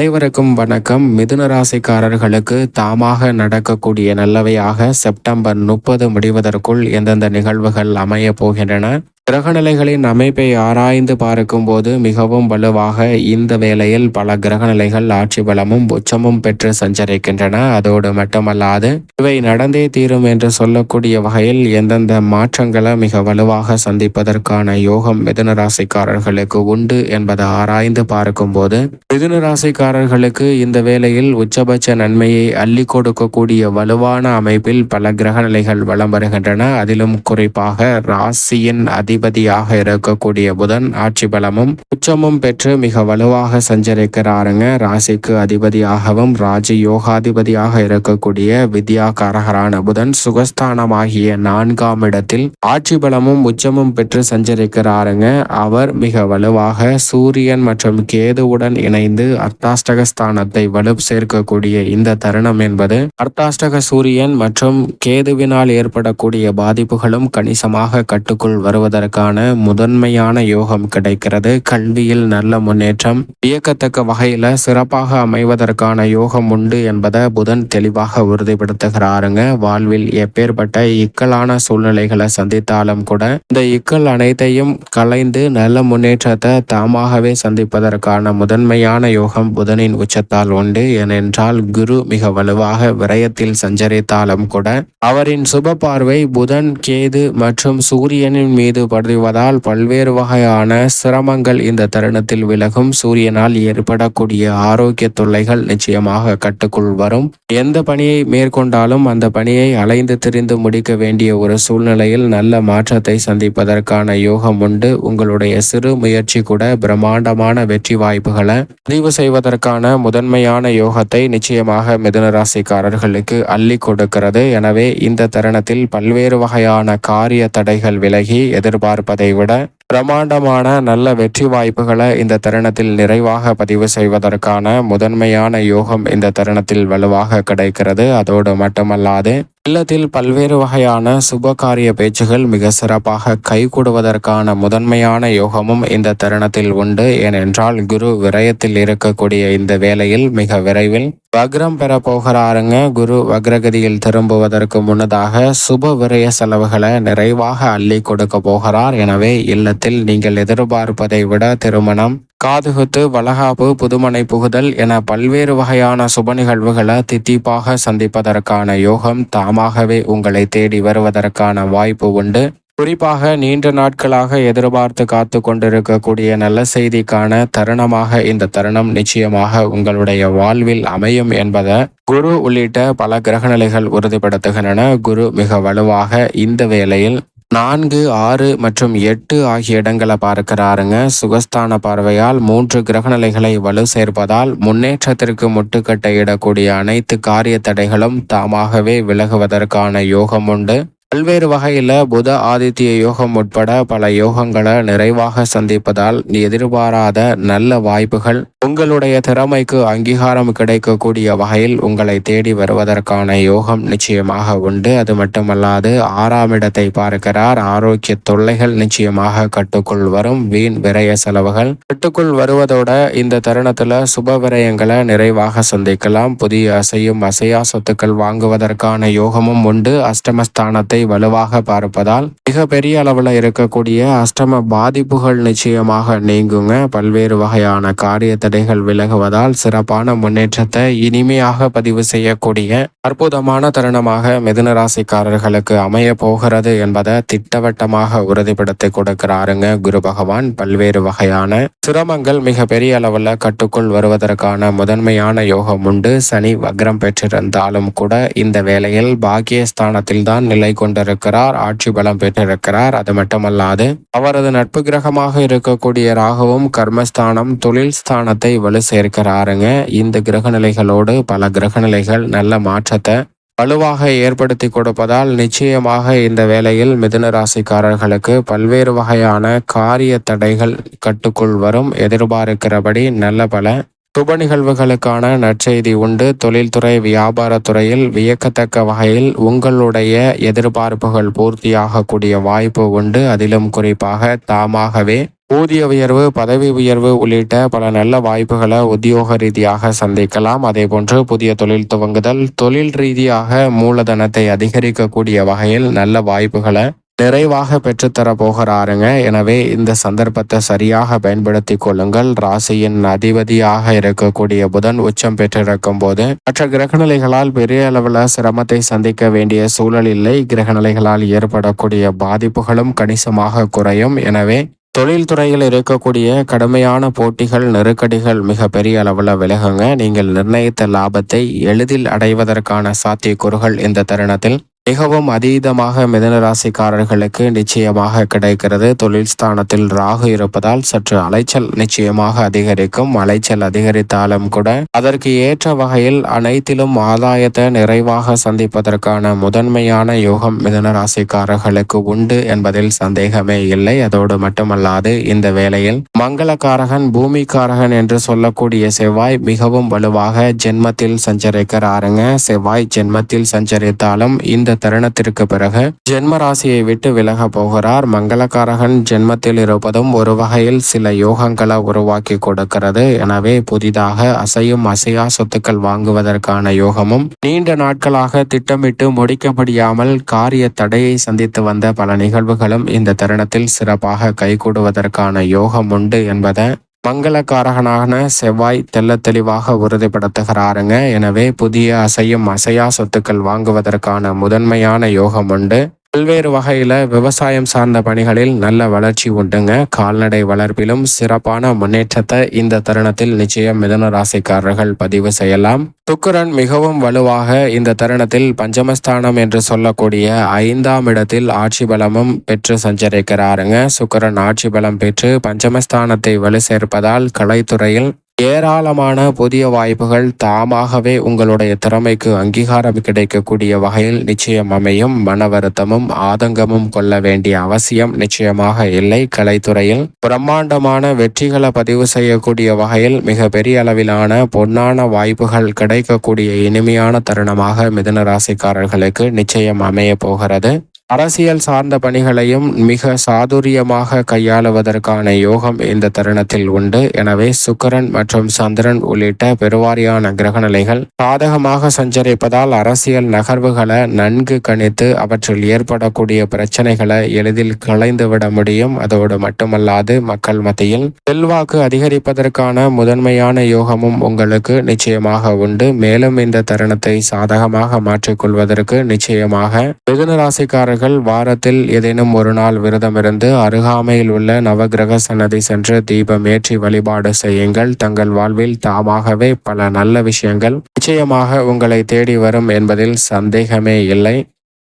அனைவருக்கும் வணக்கம். மிதுன ராசிக்காரர்களுக்கு தாமாக நடக்கக்கூடிய நல்லவையாக செப்டம்பர் முப்பது முடிவதற்குள் எந்தெந்த நிகழ்வுகள் அமைய போகின்றன? கிரகநிலைகளின் அமைப்பை ஆராய்ந்து பார்க்கும்போது மிகவும் வலுவாக இந்த வேளையில் பல கிரகநிலைகள் ஆட்சி பலமும் உச்சமும் பெற்று சஞ்சரிக்கின்றன. அதோடு மட்டுமல்லாது இவை நடந்தே தீரும் என்று சொல்லக்கூடிய வகையில் எந்தெந்த மாற்றங்களை மிக வலுவாக சந்திப்பதற்கான யோகம் மிதுன ராசிக்காரர்களுக்கு உண்டு என்பதை ஆராய்ந்து பார்க்கும்போது மிதுன ராசிக்காரர்களுக்கு இந்த வேளையில் உச்சபட்ச நன்மையை அள்ளி கொடுக்கக்கூடிய வலுவான அமைப்பில் பல கிரகநிலைகள் வலம் வருகின்றன. அதிலும் குறிப்பாக ராசியின் அதிபதியாக இருக்கக்கூடிய புதன் ஆட்சி பலமும் உச்சமும் பெற்று மிக வலுவாக சஞ்சரிக்கிறாருங்க. ராசிக்கு அதிபதியாகவும் ராஜ யோகாதிபதியாக இருக்கக்கூடிய வித்யாகாரகரான புதன் சுகஸ்தானமாகிய நான்காம் இடத்தில் ஆட்சி பலமும் உச்சமும் பெற்று சஞ்சரிக்கிறாருங்க. அவர் மிக வலுவாக சூரியன் மற்றும் கேதுவுடன் இணைந்து அர்த்தாஷ்டக ஸ்தானத்தை வலு சேர்க்கக்கூடிய இந்த தருணம் என்பது அர்த்தாஷ்டக சூரியன் மற்றும் கேதுவினால் ஏற்படக்கூடிய பாதிப்புகளும் கணிசமாக கட்டுக்குள் வருவதற்கு வருவதற்கான முதன்மையான யோகம் கிடைக்கிறது. கல்வியில் நல்ல முன்னேற்றம். வியக்கத்தக்க வகையில சிறப்பாக அமைவதற்கான யோகம் உண்டு என்பதை புதன் தெளிவாக உறுதிப்படுத்துகிறாருங்க. வாழ்வில் எப்பேற்பட்ட இக்கலான சூழ்நிலைகளை சந்தித்தாலும் கூட இந்த இக்கல் அனைத்தையும் கலைந்து நல்ல முன்னேற்றத்தை தாமாகவே சந்திப்பதற்கான முதன்மையான யோகம் புதனின் உச்சத்தால் உண்டு. ஏனென்றால் குரு மிக வலுவாக விரயத்தில் சஞ்சரித்தாலும் கூட அவரின் சுப பார்வை புதன் கேது மற்றும் சூரியனின் மீது பதிவதால் பல்வேறு வகையான சிரமங்கள் இந்த தருணத்தில் விலகும். சூரியனால் ஏற்படக்கூடிய ஆரோக்கிய தொல்லைகள் நிச்சயமாக கட்டுக்குள் வரும். எந்த பணியை மேற்கொண்டாலும் அந்த பணியை அலைந்து திரிந்து முடிக்க வேண்டிய ஒரு சூழ்நிலையில் நல்ல மாற்றத்தை சந்திப்பதற்கான யோகம் உண்டு. உங்களுடைய சிறு முயற்சி கூட பிரம்மாண்டமான வெற்றி வாய்ப்புகளை பதிவு செய்வதற்கான முதன்மையான யோகத்தை நிச்சயமாக மிதுன ராசிக்காரர்களுக்கு அள்ளி கொடுக்கிறது. எனவே இந்த தருணத்தில் பல்வேறு வகையான காரிய தடைகள் விலகி எதிர்பார்ப்பதை விட பிரமாண்டமான நல்ல வெற்றி வாய்ப்புகளை இந்த தருணத்தில் நிறைவாக பதிவு செய்வதற்கான முதன்மையான யோகம் இந்த தருணத்தில் வலுவாக கிடைக்கிறது. அதோடு மட்டுமல்லாது இல்லத்தில் பல்வேறு வகையான சுபகாரிய பேச்சுகள் மிக சிறப்பாக கைகூடுவதற்கான முதன்மையான யோகமும் இந்த தருணத்தில் உண்டு. ஏனென்றால் குரு விரயத்தில் இருக்கக்கூடிய இந்த வேளையில் மிக விரைவில் வக்ரம் பெற போகிறாருங்க. குரு வக்ரகதியில் திரும்புவதற்கு முன்னதாக சுப விரய செலவுகளை நிறைவாக அள்ளி கொடுக்க போகிறார். எனவே இல்ல திருமணத்தில் நீங்கள் எதிர்பார்ப்பதை விட திருமணம் காதுகுத்து வளகாப்பு புதுமனை புகுதல் என பல்வேறு வகையான சுப நிகழ்வுகளை தித்திப்பாக சந்திப்பதற்கான யோகம் தாமாகவே உங்களை தேடி வருவதற்கான வாய்ப்பு உண்டு. குறிப்பாக நீண்ட நாட்களாக எதிர்பார்த்து காத்து கொண்டிருக்கக்கூடிய நல்ல செய்திக்கான தருணமாக இந்த தருணம் நிச்சயமாக உங்களுடைய வாழ்வில் அமையும் என்பதை குரு உள்ளிட்ட பல கிரகநிலைகள் உறுதிப்படுத்துகின்றன. குரு மிக வலுவாக இந்த வேளையில் நான்கு ஆறு மற்றும் எட்டு ஆகிய இடங்களை பார்க்கிறாருங்க. சுகஸ்தான பார்வையால் மூன்று கிரகநிலைகளை வலு சேர்ப்பதால் முன்னேற்றத்திற்கு முட்டுக்கட்டை இடக்கூடிய அனைத்து காரிய தடைகளும் தாமாகவே விலகுவதற்கான யோகம் உண்டு. பல்வேறு வகையில் புத ஆதித்ய யோகம் உட்பட பல யோகங்களை நிறைவாக சந்திப்பதால் எதிர்பாராத நல்ல வாய்ப்புகள். உங்களுடைய திறமைக்கு அங்கீகாரம் கிடைக்கக்கூடிய வகையில் உங்களை தேடி வருவதற்கான யோகம் நிச்சயமாக உண்டு. அது மட்டுமல்லாது ஆறாம் இடத்தை பார்க்கிறார். ஆரோக்கிய தொல்லைகள் நிச்சயமாக கட்டுக்குள் வரும். வீண் விரய செலவுகள் கட்டுக்குள் வருவதோட இந்த தருணத்துல சுப விரயங்களை நிறைவாக சந்திக்கலாம். புதிய அசையும் அசையா சொத்துக்கள் வாங்குவதற்கான யோகமும் உண்டு. அஷ்டமஸ்தானத்தை வலுவாக பார்ப்பதால் மிக பெரிய அளவில் இருக்கக்கூடிய அஷ்டம பாதிப்புகள் நிச்சயமாக நீங்குங்க. பல்வேறு வகையான காரிய தடைகள் விலகுவதால் சிறப்பான முன்னேற்றத்தை இனிமையாக பதிவு செய்யக்கூடிய அற்புதமான தருணமாக மிதுன ராசிக்காரர்களுக்கு அமைய போகிறது என்பதை திட்டவட்டமாக உறுதிப்படுத்தி கொடுக்கிறாருங்க குரு பகவான். பல்வேறு வகையான சிரமங்கள் மிக பெரிய அளவில் கட்டுக்குள் வருவதற்கான முதன்மையான யோகம் உண்டு. சனி வக்ரம் பெற்றிருந்தாலும் கூட இந்த வேளையில் பாக்கியஸ்தானத்தில் தான் நிலை கொண்டிருக்கிறார் ஆட்சி பலம் பெற்றிருக்கிறார். அது மட்டுமல்லாது அவரது நட்பு கிரகமாக இருக்கக்கூடிய ராகுவும் கர்மஸ்தானம் தொழில் ஸ்தானத்தை வலு சேர்க்கிறாருங்க. இந்த கிரகநிலைகளோடு பல கிரகநிலைகள் நல்ல மாற்றத்தை வலுவாக ஏற்படுத்தி கொடுப்பதால் நிச்சயமாக இந்த வேளையில் மிதுன ராசிக்காரர்களுக்கு பல்வேறு வகையான காரிய தடைகள் கட்டுக்குள் வரும். எதிர்பார்க்கிறபடி நல்ல பல சுப நிகழ்வுகளுக்கான நற்செய்தி உண்டு. தொழில்துறை வியாபாரத்துறையில் வியக்கத்தக்க வகையில் உங்களுடைய எதிர்பார்ப்புகள் பூர்த்தியாகக்கூடிய வாய்ப்பு உண்டு. அதிலும் குறிப்பாக தாமாகவே ஊதிய உயர்வு பதவி உயர்வு உள்ளிட்ட பல நல்ல வாய்ப்புகளை உத்தியோக ரீதியாக சந்திக்கலாம். அதே போன்று புதிய தொழில் துவங்குதல் தொழில் ரீதியாக மூலதனத்தை அதிகரிக்கக்கூடிய வகையில் நல்ல வாய்ப்புகளை நிறைவாக பெற்றுத்தர போகிறாருங்க. எனவே இந்த சந்தர்ப்பத்தை சரியாக பயன்படுத்தி கொள்ளுங்கள். ராசியின் அதிபதியாக இருக்கக்கூடிய புதன் உச்சம் பெற்றிருக்கும் போது மற்ற கிரகநிலைகளால் பெரிய அளவில் சிரமத்தை சந்திக்க வேண்டிய சூழல் இல்லை. கிரகநிலைகளால் ஏற்படக்கூடிய பாதிப்புகளும் கணிசமாக குறையும். எனவே தொழில்துறையில் இருக்கக்கூடிய கடுமையான போட்டிகள் நெருக்கடிகள் மிக பெரிய அளவில் விலகுங்க. நீங்கள் நிர்ணயித்த லாபத்தை எளிதில் அடைவதற்கான சாத்தியக்கூறுகள் இந்த தருணத்தில் மிகவும் அதீதமாக மிதனராசிக்காரர்களுக்கு நிச்சயமாக கிடைக்கிறது. தொழில் ஸ்தானத்தில் ராகு இருப்பதால் சற்று அலைச்சல் நிச்சயமாக அதிகரிக்கும். அலைச்சல் அதிகரித்தாலும் கூட அதற்கு ஏற்ற வகையில் அனைத்திலும் ஆதாயத்தை நிறைவாக சந்திப்பதற்கான முதன்மையான யோகம் மிதனராசிக்காரர்களுக்கு உண்டு என்பதில் சந்தேகமே இல்லை. அதோடு மட்டுமல்லாது இந்த வேளையில் மங்களக்காரகன் பூமிக்காரகன் என்று சொல்லக்கூடிய செவ்வாய் மிகவும் வலுவாக ஜென்மத்தில் சஞ்சரிக்கிறாருங்க. செவ்வாய் ஜென்மத்தில் சஞ்சரித்தாலும் இந்த தருணத்திற்கு பிறகு ஜென்ம ராசியை விட்டு விலக போகிறார். மங்களகாரகன் ஜென்மத்தில் இருப்பதும் ஒரு வகையில் சில யோகங்களை உருவாக்கி கொடுக்கிறது. எனவே புதிதாக அசையும் அசையா சொத்துக்கள் வாங்குவதற்கான யோகமும் நீண்ட நாட்களாக திட்டமிட்டு முடிக்க முடியாமல் காரிய தடையை சந்தித்து வந்த பல நிகழ்வுகளும் இந்த தருணத்தில் சிறப்பாக கைகூடுவதற்கான யோகம் உண்டு என்பதை மங்களக்காரகனான செவ்வாய் தெல்ல தெளிவாக உறுதிப்படுத்துகிறாருங்க. எனவே புதிய அசையும் அசையா சொத்துக்கள் வாங்குவதற்கான முதன்மையான யோகம் உண்டு. பல்வேறு வகையில் விவசாயம் சார்ந்த பணிகளில் நல்ல வளர்ச்சி உண்டுங்க. கால்நடை வளர்ப்பிலும் சிறப்பான முன்னேற்றத்தை இந்த தருணத்தில் நிச்சயம் மிதன ராசிக்காரர்கள் பதிவு செய்யலாம். துக்குரன் மிகவும் வலுவாக இந்த தருணத்தில் பஞ்சமஸ்தானம் என்று சொல்லக்கூடிய ஐந்தாம் இடத்தில் ஆட்சி பலமும் பெற்று சஞ்சரிக்கிறாருங்க. சுக்கரன் ஆட்சி பலம் பெற்று பஞ்சமஸ்தானத்தை வலு சேர்ப்பதால் கலைத்துறையில் ஏராளமான புதிய வாய்ப்புகள் தாமாகவே உங்களுடைய திறமைக்கு அங்கீகாரம் கிடைக்கக்கூடிய வகையில் நிச்சயம் அமையும். மன வருத்தமும் ஆதங்கமும் கொள்ள வேண்டிய அவசியம் நிச்சயமாக இல்லை. கலைத்துறையில் பிரம்மாண்டமான வெற்றிகளை பதிவு செய்யக்கூடிய வகையில் மிக பெரிய அளவிலான பொன்னான வாய்ப்புகள் கிடைக்கக்கூடிய இனிமையான தருணமாக மிதன ராசிக்காரர்களுக்கு நிச்சயம் அமைய போகிறது. அரசியல் சார்ந்த பணிகளையும் மிக சாதுரியமாக கையாளுவதற்கான யோகம் இந்த தருணத்தில் உண்டு. எனவே சுக்கரன் மற்றும் சந்திரன் உள்ளிட்ட பெருவாரியான கிரகநிலைகள் சாதகமாக சஞ்சரிப்பதால் அரசியல் நகர்வுகளை நன்கு கணித்து அவற்றில் ஏற்படக்கூடிய பிரச்சனைகளை எளிதில் களைந்துவிட முடியும். அதோடு மட்டுமல்லாது மக்கள் மத்தியில் செல்வாக்கு அதிகரிப்பதற்கான முதன்மையான யோகமும் உங்களுக்கு நிச்சயமாக உண்டு. மேலும் இந்த தருணத்தை சாதகமாக மாற்றிக்கொள்வதற்கு நிச்சயமாக மிதுன ராசிக்காரர்கள் பக்தர்கள் வாரத்தில் ஏதேனும் ஒரு நாள் விரதமிருந்து அருகாமையில் உள்ள நவகிரக சன்னதி சென்று தீபம் ஏற்றி வழிபாடு செய்யுங்கள். தங்கள் வாழ்வில் தாமாகவே பல நல்ல விஷயங்கள் நிச்சயமாக உங்களை தேடி வரும் என்பதில் சந்தேகமே இல்லை.